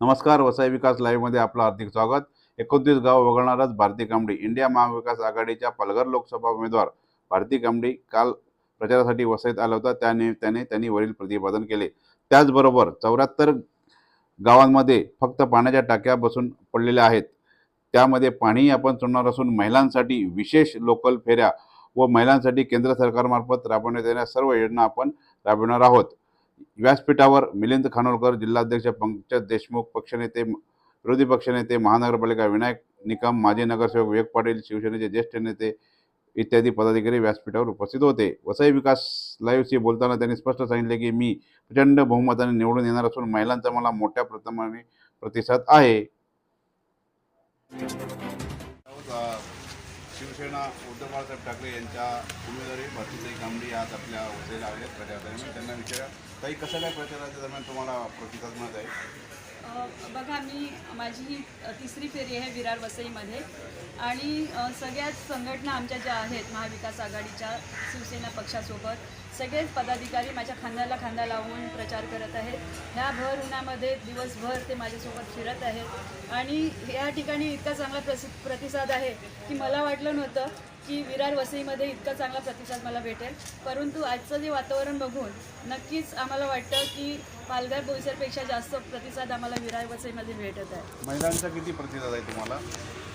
नमस्कार वसई विकास लाईव्हमध्ये आपलं हार्दिक स्वागत. एकोणतीस गाव वगळणारच भारती कांबडी इंडिया महाविकास आघाडीच्या पालघर लोकसभा उमेदवार भारती कांबडी काल प्रचारासाठी वसईत आला होता. त्याने त्याने त्यांनी वरील प्रतिपादन केले. त्याचबरोबर चौऱ्याहत्तर गावांमध्ये फक्त पाण्याच्या टाक्या बसून पडलेल्या आहेत. त्यामध्ये पाणी आपण सोडणार असून महिलांसाठी विशेष लोकल फेऱ्या व महिलांसाठी केंद्र सरकारमार्फत राबवण्यात येणाऱ्या सर्व योजना आपण राबविणार आहोत. व्यासपीठावर मिलिंद खानोलकर जिल्हाध्यक्ष पंकज देशमुख पक्षनेते विरोधी पक्षनेते महानगरपालिका विनायक निकम माजी नगरसेवक विवेक पाटील शिवसेनेचे ज्येष्ठ नेते इत्यादी पदाधिकारी व्यासपीठावर उपस्थित होते. वसई विकास लाईव्हशी बोलताना त्यांनी स्पष्ट सांगितले की मी प्रचंड बहुमताने निवडून येणार असून महिलांचा मला मोठ्या प्रमाणाने प्रतिसाद आहे. शिवसेना उद्धव बाळासाहेब ठाकरे यांच्या उमेदवारी भारतीताई कांबडी आज आपल्या वसईला आले प्रचारादरम्यान. त्यांना विचारा काही कसं काय प्रचाराच्या दरम्यान तुम्हाला प्रतिसाद मिळत आहे? बघा मी माझी ही तिसरी फेरी आहे विरार वसईमध्ये आणि सगळ्याच संघटना आमच्या ज्या आहेत महाविकास आघाडीच्या शिवसेना पक्षासोबत सगळेच पदाधिकारी माझ्या खांद्याला खांदा लावून प्रचार करत आहेत. ह्या भर उन्हामध्ये दिवसभर ते माझ्यासोबत फिरत आहेत. आणि या ठिकाणी इतका चांगला प्रसि प्रतिसाद आहे की मला वाटलं नव्हतं की विरार वसईमध्ये इतका चांगला प्रतिसाद मला भेटेल. परंतु आजचं जे वातावरण बघून नक्कीच आम्हाला वाटतं की पालघर बोईसरपेक्षा जास्त प्रतिसाद आम्हाला विरार वसईमध्ये भेटत आहे. महिलांचा किती प्रतिसाद आहे तुम्हाला?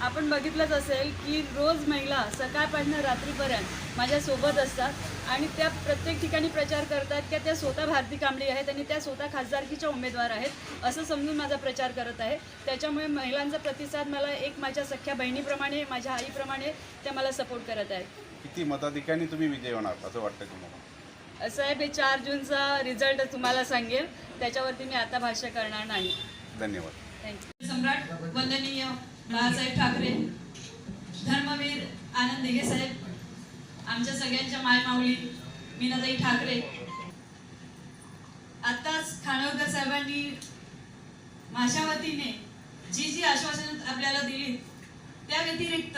आपण बघितलंच असेल की रोज महिला सकाळपासून रात्रीपर्यंत माझ्यासोबत असतात आणि त्या प्रत्येक ठिकाणी प्रचार करतात की त्या स्वतः भारती कांबळी आहेत आणि त्या स्वतः खासदारकीच्या उमेदवार आहेत असं समजून माझा प्रचार करत आहे. त्याच्यामुळे महिलांचा प्रतिसाद मला एक माझ्या सख्या बहिणीप्रमाणे माझ्या आईप्रमाणे त्या मला सपोर्ट करत आहेत. किती मताधिकांनी तुम्ही विजय होणार असं वाटतं तुम्हाला? साहेब हे चार जूनचा रिझल्ट तुम्हाला सांगेल. त्याच्यावरती मी आता भाष्य करणार नाही. धन्यवाद. थँक्यू सम्राट वंदनीय. बाळासाहेब ठाकरे धर्मवीर आनंद दिघे साहेब आमच्या सगळ्यांच्या मायमाऊली मीनाताई ठाकरे. आत्ताच खानवकर साहेबांनी माझ्या वतीने जी जी आश्वासनं आपल्याला दिली त्या व्यतिरिक्त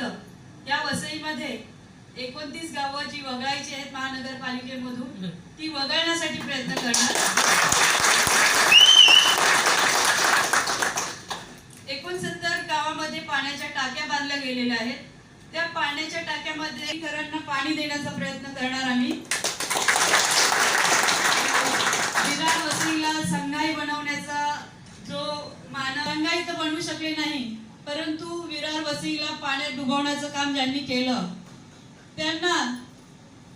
या वसईमध्ये एकोणतीस गावं जी वगळायची आहेत महानगरपालिकेमधून ती वगळण्यासाठी प्रयत्न करणार गावामध्ये पाण्याच्या टाक्या बांधल्या गेलेल्या आहेत. त्या पाण्याच्या टाक्यामध्ये घरांना पाणी देण्याचा प्रयत्न करणार आम्ही. विरार वसईला संघाई बनवण्याचा जो मानव संघाई तर बनवू शकले नाही परंतु विरार वसईला पाण्यात डुबवण्याचं काम ज्यांनी केलं त्यांना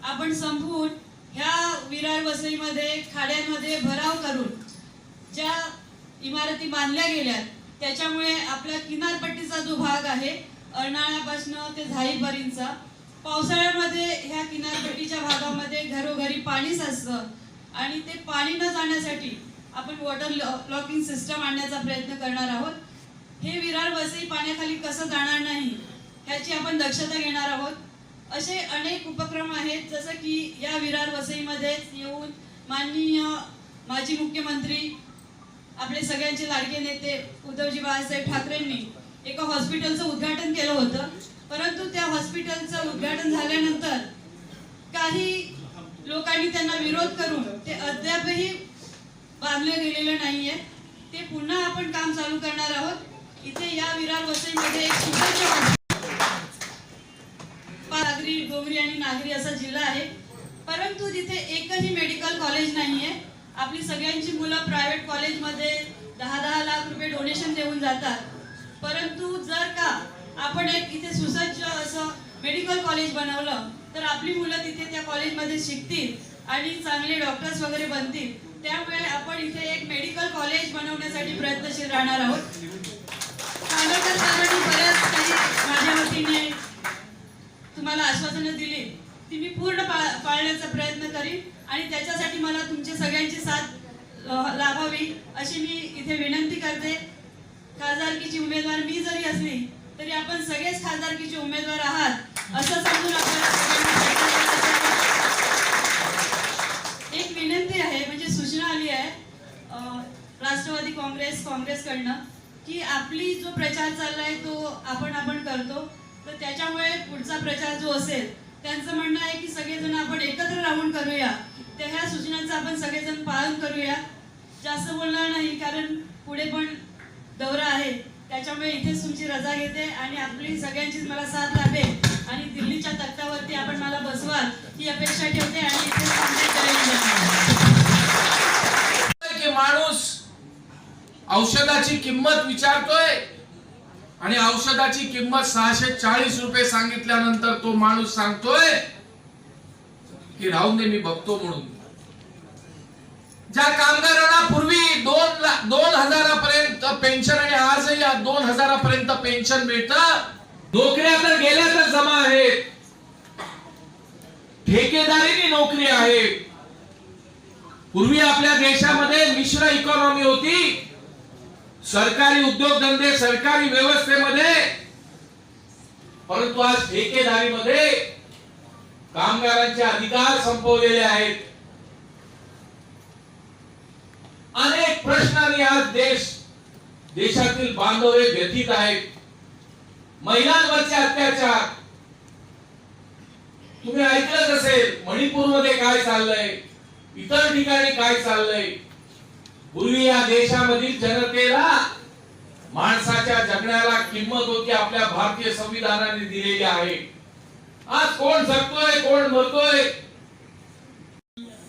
आपण संपवून ह्या विरार वसईमध्ये खाड्यांमध्ये भराव करून ज्या इमारती बांधल्या गेल्या त्याच्यामुळे आपल्या किनारपट्टीचा जो भाग आहे अर्नाळ्यापासनं ते झाईपर्यंतचा पावसाळ्यामध्ये ह्या किनारपट्टीच्या भागामध्ये घरोघरी पाणी साचतं आणि ते पाणी न जाण्यासाठी आपण वॉटर लॉकिंग सिस्टम आणण्याचा प्रयत्न करणार आहोत. हे विरार वसई पाण्याखाली कसं जाणार नाही ह्याची आपण दक्षता घेणार आहोत. असे अनेक उपक्रम आहेत जसं की या विरार वसईमध्ये येऊन माननीय माजी मुख्यमंत्री आपले सगळ्यांचे लाडके नेते उद्धवजी बाळासाहेब ठाकरेंनी एका हॉस्पिटलचं उद्घाटन केलं होतं. परंतु त्या हॉस्पिटलचं उद्घाटन झाल्यानंतर काही लोकांनी त्यांना विरोध करून ते अद्यापही बांधलं गेलेलं नाहीये. ते पुन्हा आपण काम चालू करणार आहोत. इथे या विरार वसईमध्ये एक शुभेच्छा नागरी डोंगरी आणि नागरी असा जिल्हा आहे. परंतु तिथे एकही मेडिकल कॉलेज नाहीये. आपली सगळ्यांची मुलं प्रायव्हेट कॉलेजमध्ये दहा दहा लाख रुपये डोनेशन देऊन जातात. परंतु जर का आपण एक इथे सुसज्ज असं मेडिकल कॉलेज बनवलं तर आपली मुलं तिथे त्या कॉलेजमध्ये शिकतील आणि चांगले डॉक्टर्स वगैरे बनतील. त्यामुळे आपण इथे एक मेडिकल कॉलेज बनवण्यासाठी प्रयत्नशील राहणार आहोत. खांडेकर साहेबांनी बऱ्याच काही माझ्या वतीने तुम्हाला आश्वासनं दिली ती मी पूर्ण पा- पाळण्याचा प्रयत्न करीन. आणि त्याच्यासाठी मला तुमच्या सगळ्यांची साथ लाभावी अशी मी इथे विनंती करते. खासदारकीची उमेदवार मी जरी असली तरी आपण सगळेच खासदारकीचे उमेदवार आहात असं समजून आपल्याला एक विनंती आहे म्हणजे सूचना आली आहे राष्ट्रवादी काँग्रेस काँग्रेसकडनं की आपली जो प्रचार चाललाय तो आपण आपण करतो. तर त्याच्यामुळे पुढचा प्रचार जो असेल त्यांचं म्हणणं आहे की सगळेजण आपण एकत्र राहून करूया. त्या ह्या सूचनांचं आपण सगळेजण पालन करूया. जास्त बोलणार नाही कारण पुढे पण दौरा आहे. त्याच्यामुळे इथेच तुमची रजा घेते आणि आपली सगळ्यांचीच मला साथ लाभेल आणि दिल्लीच्या तख्तावरती आपण मला बसवाल ही अपेक्षा ठेवते आणि इथे की माणूस औषधाची किंमत विचारतोय आणि औषधाची किंमत सहाशे चाळीस रुपये सांगितल्यानंतर तो माणूस सांगतोय की राहून दे मी बघतो म्हणून. ज्या कामगारांना पूर्वी दोन दोन हजारापर्यंत पेन्शन आणि आजही दोन हजारापर्यंत पेन्शन मिळतं नोकऱ्या तर गेल्या तर जमा आहेत. ठेकेदारीने नोकरी आहे. पूर्वी आपल्या देशामध्ये मिश्र इकॉनॉमी होती. सरकारी उद्योगधंदे सरकारी व्यवस्थेमध्ये. परंतु आज ठेकेदारीमध्ये कामगारांचे अधिकार संपवलेले आहेत अनेक प्रश्नाने आज देश देशातील बांधव हे व्यथित आहेत. महिलांवरचे अत्याचार. तुम्ही ऐकलंच असेल मणिपूरमध्ये काय चाललंय? इतर ठिकाणी काय चाललंय? पूर्वी या देशामधील जनतेला माणसाच्या जगण्याला किंमत होती आपल्या भारतीय संविधानाने दिलेली आहे. आज कोण जगतोय कोण मरतोय?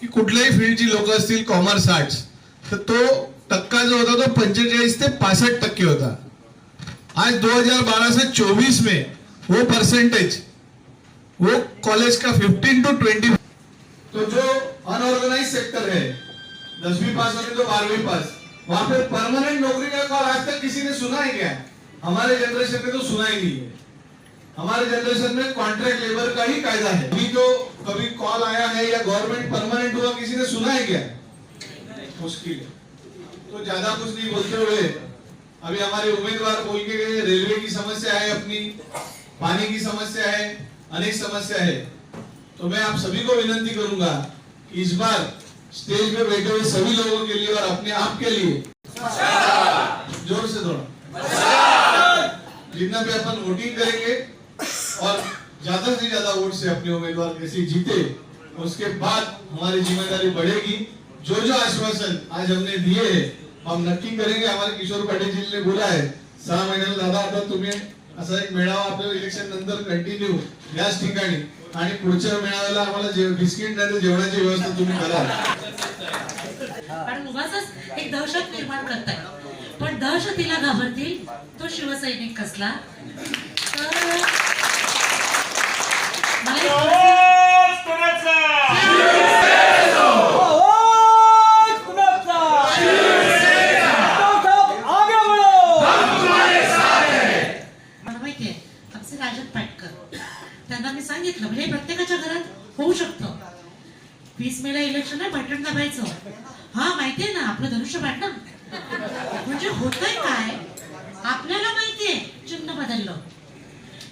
की कुठल्याही फील्डची लोक असतील कॉमर्स आर्ट्स तर तो टक्का जो होता तो पंचेचाळीस ते पासष्ट टक्के होता. आज 2012 से 24 में वो परसेंटेज वो कॉलेज का 15 टू 20 तो जो अनऑर्गेनाइज सेक्टर है, दसवीं पास होने तो बारहवीं पास, वहाँ पे परमानेंट नौकरी का कॉल आज तक किसी ने सुना है क्या हमारे जनरेशन में तो सुना ही नहीं है. हमारे जनरेशन में कॉन्ट्रैक्ट लेबर का ही कायदा है. अभी जो कभी कॉल आया है या गवर्नमेंट परमानेंट हुआ, किसी ने सुना है क्या मुश्किल है. तो ज़्यादा कुछ नहीं बोलते हुए अभी हमारे उम्मीदवार बोल के गए, रेलवे की समस्या है अपनी, पानी की समस्या है, अनेक समस्या है। तो मैं आप सभी को विनंती करूँगा कि इस बार स्टेज पे बैठे हुए सभी लोगों के लिए और अपने आप के लिए ज़ोर से थोड़ा जितना भी अपन वोटिंग करेंगे और ज़्यादा से ज़्यादा वोट से अपने उम्मीदवार कैसे जीते, उसके बाद हमारी ज़िम्मेदारी बढ़ेगी। जो जो आश्वासन आज हमने दिए हैं हम नक्की करेंगे। हमारे किशोर पाटील जी ने बोला है सहा महिन्याला दादा आता तुम्ही असा एक मेळावा आपल्याला इलेक्शन नंतर कंटिन्यू याच ठिकाणी. आणि पुढच्या मेळाव्याला आम्हाला जे बिस्किट नाही जेवणाची व्यवस्था तुम्ही करा. कारण उगाच एक दहशत निर्माण करताय. पण दहशतीला घाबरतील तो शिवसैनिक कसला? तर मला माहितीये आमचे राजन पाटकर त्यांना मी सांगितलं म्हणजे हे प्रत्येकाच्या घरात होऊ शकतं वीस मेला इलेक्शन आहे बटन दाबायचं हा माहितीये ना आपलं धनुष्य ना म्हणजे होतंय काय? आपल्याला माहितीये चिन्ह बदललं.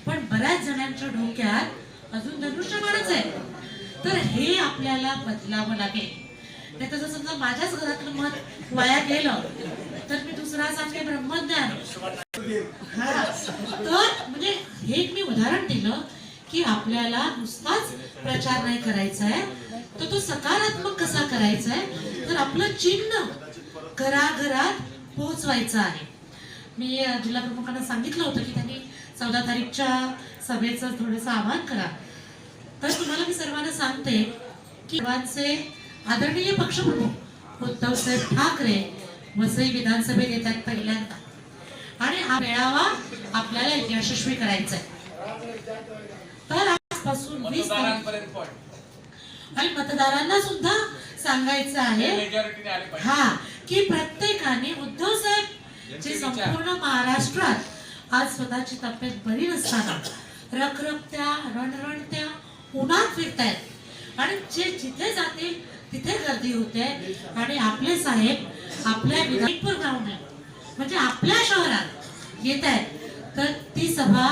पण बऱ्याच जणांच्या डोक्यात अजून धनुष्यबाणच आहे. तर हे आपल्याला बदलावं लागेल. नाही तर समजा माझ्याच घरातलं मत वाया गेलं तर मी दुसरा सांगते ब्रह्मज्ञान. तर म्हणजे हे एक मी उदाहरण दिलं. की आपल्याला नुसताच प्रचार नाही करायचा आहे. तर तो सकारात्मक कसा करायचा आहे? तर आपलं चिन्ह घराघरात पोहोचवायचं आहे. मी जिल्हा प्रमुखांना सांगितलं होतं की त्यांनी चौदा तारीखच्या सभेचं थोडंसं आवाहन करा. तर तुम्हाला मी सर्वांना सांगते की सर्वांचे आदरणीय पक्षप्रमुख उद्धव साहेब ठाकरे वसई विधानसभेत येतात पहिल्यांदा. आणि हा मेळावा आपल्याला यशस्वी करायचा आहे. तर आजपासून वीस मतदारांपर्यंत आणि मतदारांना सुद्धा सांगायचं आहे हा की प्रत्येकाने उद्धव साहेब जे संपूर्ण महाराष्ट्रात आज स्वतःची तब्येत बरी नसताना रखरखत्या रणरणत्या उन्हात फिरतायत. आणि जे जिथे जातील तिथे गर्दी होते. आणि आपले साहेब आपल्या विधानपूर ग्राउंड म्हणजे आपल्या शहरात येत आहेत तर ती सभा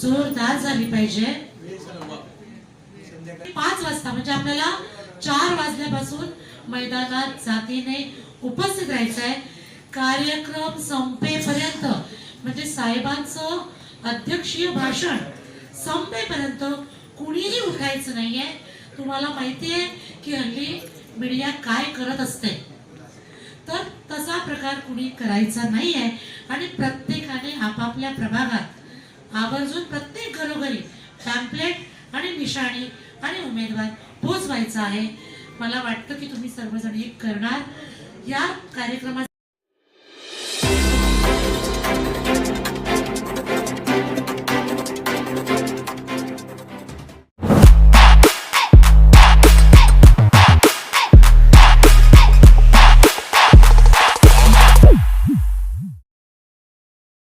जोरदार झाली पाहिजे. पाच वाजता म्हणजे आपल्याला चार वाजल्यापासून मैदानात जातीने उपस्थित राहायचं आहे कार्यक्रम संपेपर्यंत म्हणजे साहेबांचं अध्यक्षीय भाषण संपेपर्यंत कुणीही उठायचं नाहीये. तुम्हाला माहितीये की हल्ली मीडिया काय करत असते. तर तसा प्रकार कुणी करायचा नाहीये. आणि प्रत्येकाने आपापल्या प्रभागात आवर्जून प्रत्येक घरोघरी पॅम्पलेट आणि निशाणी आणि उमेदवार पोचवायचा आहे. मला वाटतं की तुम्ही सर्वजण एक करणार. या कार्यक्रमात